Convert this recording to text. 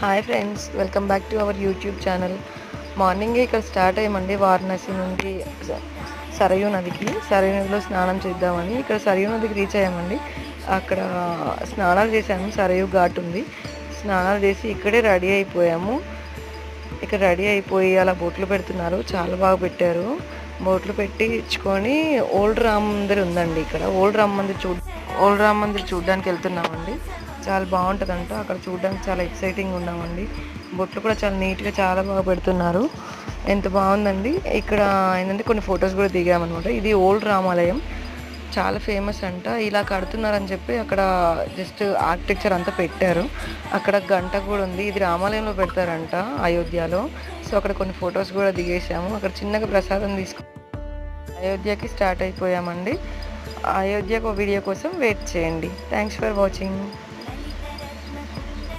Hi friends welcome back to our YouTube channel. మార్నింగే ఇక్కడ start అయ్యామండి Varanasi నుండి సరయూ నదికి. సరయూ నదిలో స్నానం చేద్దామని ఇక్కడ సరయూ నదికి రీచ్ అయ్యామండి. అక్కడ స్నానాలు చేసాము సరయూ ఘాట్ ఉంది. స్నానాలు చేసి ఇక్కడే రెడీ అయిపోయాము. ఇక్కడ రెడీ అయిపోయి అలా బొట్లు పెడుతున్నారు చాలా బాగా పెట్టారు. బోట్లు పెట్టి ఇచ్చుకొని ఓల్డ్ రామ్ మందిర్ ఉందండి ఇక్కడ. ఓల్డ్ రామ్ మందిర్ చూ ఓల్డ్ రామ్ మందిర్ చూడడానికి వెళ్తున్నామండి. చాలా బాగుంటుందంట. అక్కడ చూడడానికి చాలా ఎక్సైటింగ్ ఉన్నామండి. బొట్లు కూడా చాలా నీట్గా చాలా బాగా పెడుతున్నారు. ఎంత బాగుందండి. ఇక్కడ ఏంటంటే కొన్ని ఫొటోస్ కూడా దిగామన్నమాట. ఇది ఓల్డ్ రామాలయం. చాలా ఫేమస్ అంట. ఇలా కడుతున్నారని చెప్పి అక్కడ జస్ట్ ఆర్కిటెక్చర్ అంతా పెట్టారు. అక్కడ గంట కూడా ఉంది. ఇది రామాలయంలో పెడతారంట అయోధ్యలో. సో అక్కడ కొన్ని ఫొటోస్ కూడా దిగేసాము అక్కడ చిన్నగా ప్రసాదం తీసుకు అయోధ్యకి స్టార్ట్ అయిపోయామండి. అయోధ్యకు వీడియో కోసం వెయిట్ చేయండి. Thanks for watching